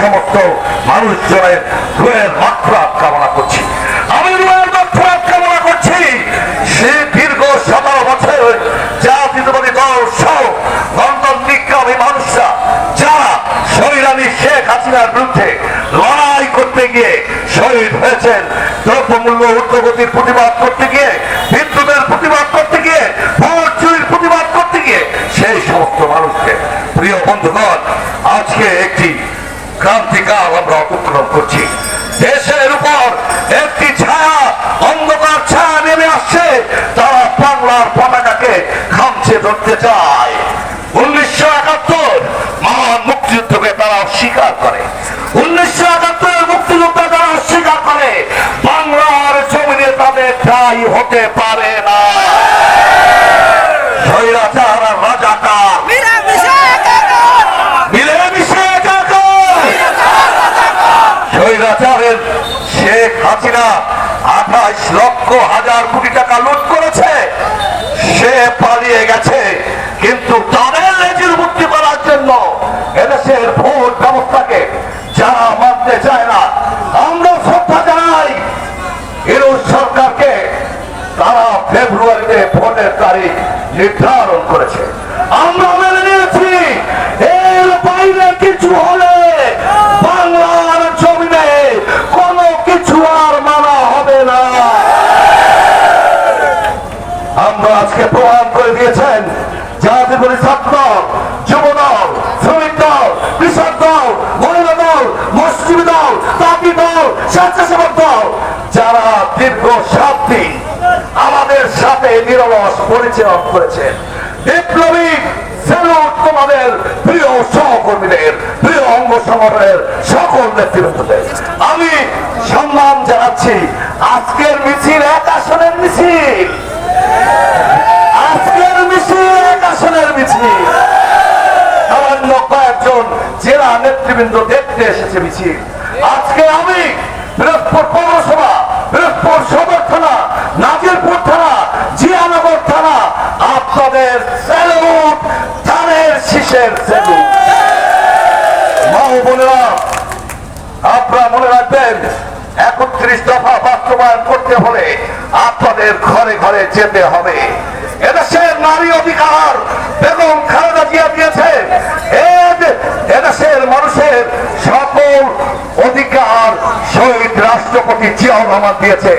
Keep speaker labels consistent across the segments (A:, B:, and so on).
A: সমস্ত মানুষজনের রুয়ের মাত্রাত কামনা করছি। আমি রুয়ের মাত্রাত কামনা করছি। সে দীর্ঘ সতেরো বছর জাতীয়তাবাদী দল সহ লন্ডন বিজ্ঞানী মানুষরা, যারা শরীরানী শেখ হাসিনার বিরুদ্ধে লড়াই করতে গিয়ে শহীদ হয়েছেন, দ্রব্যমূল্য ঊর্ধ্বগতির প্রতিবাদ করতে গিয়ে, বিদ্যুতের প্রতিবাদ করতে গিয়ে, ভোট চুরির প্রতিবাদ করতে গিয়ে, সেই সমস্ত মানুষকে, প্রিয় বন্ধুগণ, আজকে একটি ক্রান্তিকাল আমরা অতিক্রম করছি। দেশের উপর একটি ছায়া, অন্ধকার ছায়া নেমে আসছে। তারা বাংলার পতাকাকে খামছে ধরতে চায়। উনিশশো একাত্তর মহান মুক্তিযুদ্ধকে তারা অস্বীকার করে। উনিশশো একাত্তরের মুক্তিযুদ্ধ তারা অস্বীকার করে। বাংলার জমিনে তাদের ঠাই হতে পারে না। হাজার কোটি টাকা লুট করেছে। সে পালিয়ে গেছে, কিন্তু তাদের মুক্তি করার জন্য এদেশের ব্যবস্থাকে যারা মানতে চায় না। আমরা শ্রদ্ধা জানাই সরকারকে তারা ফেব্রুয়ারিতে ভোটের তারিখ নির্ধারণ করেছে। আমরা মেনে নিয়েছি এর বাইরে কিছু হলে বাংলার জমিনে কোনো কিছু আর মানা হবে না আমরা আজকে প্রমাণ করে দিয়েছেন। জাতীয় ছাত্র যুব দল শ্রমিক দল, কৃষক দল, মহিলা দল মসজিদ দল তাঁতি দল, স্বেচ্ছাসেবক দল, যারা দীর্ঘ সাত দিন আমাদের সাথে নিরলস পরিচালন করেছেন। বিপ্লবী স্যালুট তোমাদের প্রিয় সহকর্মীদের, প্রিয় অঙ্গ সংগঠনের সকল নেতৃবৃন্দদের। আমি সম্মান জানাচ্ছি। আজকের মিছিল এক আসনের মিছিল আজকের মিছিল এক আসনের মিছিল সামান্য কয়েকজন জেলা নেতৃবৃন্দ দেখতে এসেছে মিছিল। আজকে আমি বৃহস্পর পৌরসভা বৃহস্পর সদর থানা, নাজিরপুর থানা, জিয়ানগর থানা, আপনাদের স্যালুট, ধানের শীষের আপনারা মনে রাখবেন, একত্রিশ দফা বাস্তবায়ন করতে হলে আপনাদের ঘরে ঘরে যেতে হবে। এদেশের নারী অধিকার, বেগম খালেদা জিয়া দিয়েছে এদ- এদেশের মানুষের সকল অধিকার শহীদ রাষ্ট্রপতি জিয়াউর রহমান দিয়েছে।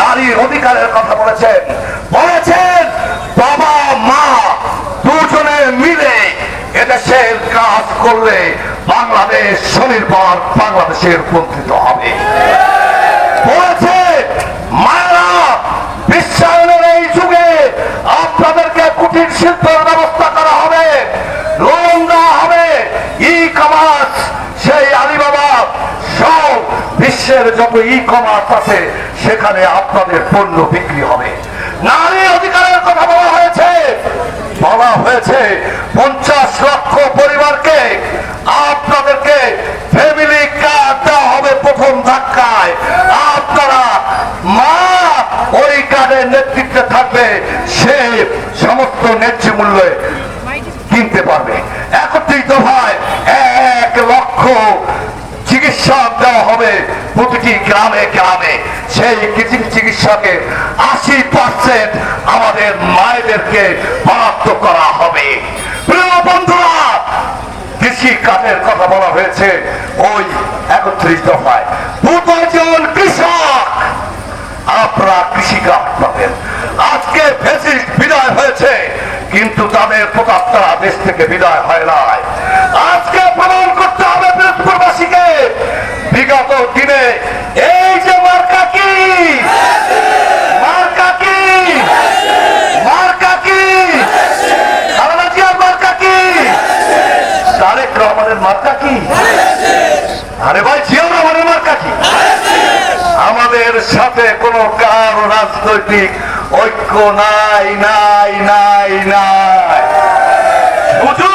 A: নারীর অধিকারের কথা বলেছেন। বলেছেন, বাবা, মা দুজনে মিলে এদেশের কাজ করলে বাংলাদেশ স্বনির্ভর বাংলাদেশের রূপান্তরিত হবে। বলেছে মায়েরা, বিশ্বায়নের এই যুগে আপনাদেরকে কুটির শিল্পের ব্যবস্থা করা হবে লোন দেওয়া হবে ই কমার্স সেই আলিবাবা সব বিশ্বের যত ই কমার্স আছে, সেখানে আপনাদের পণ্য বিক্রি হবে। নারী অধিকারের কথা বলা হয়েছে। বলা হয়েছে, পঞ্চাশ লক্ষ পরিবারকে আপনাদেরকে ফ্যামিলি কার্ড দেওয়া হবে প্রথম ধাক্কায়। আপনারা মা ওই কার্ডের নেতৃত্বে থাকবে, সে সমস্ত ন্যায্য মূল্যে কিনতে পারবে। একত্রিত হয় এক লক্ষ চিকিৎসক হবে প্রতিটি গ্রামে গ্রামে। সেই কিছু চিকিৎসকের আশি পার্সেন্ট আমাদের মায়েদেরকে বরাদ্দ করা হবে। প্রিয় বন্ধুরা, কৃষি কাজের কথা বলা হয়েছে ওই একত্রিশ দফায়। কৃষক আপনারা কৃষি পাবেন। আজকে ফেসিস্ট বিদায় হয়েছে, কিন্তু তাদের প্রতাপটা দেশ থেকে বিদায় হয় নাই। আজকে বিগত দিনে এই যে মার্কা কি? মার্কা কি? মার্কা কি? মার্কা কি? রহমানের মার্কা কি? আরে ভাই জিয়া রহমানের মার্কা কি? আমাদের সাথে কোনো কারও রাজনৈতিক ঐক্য নাই নাই নাই নাই। শুধু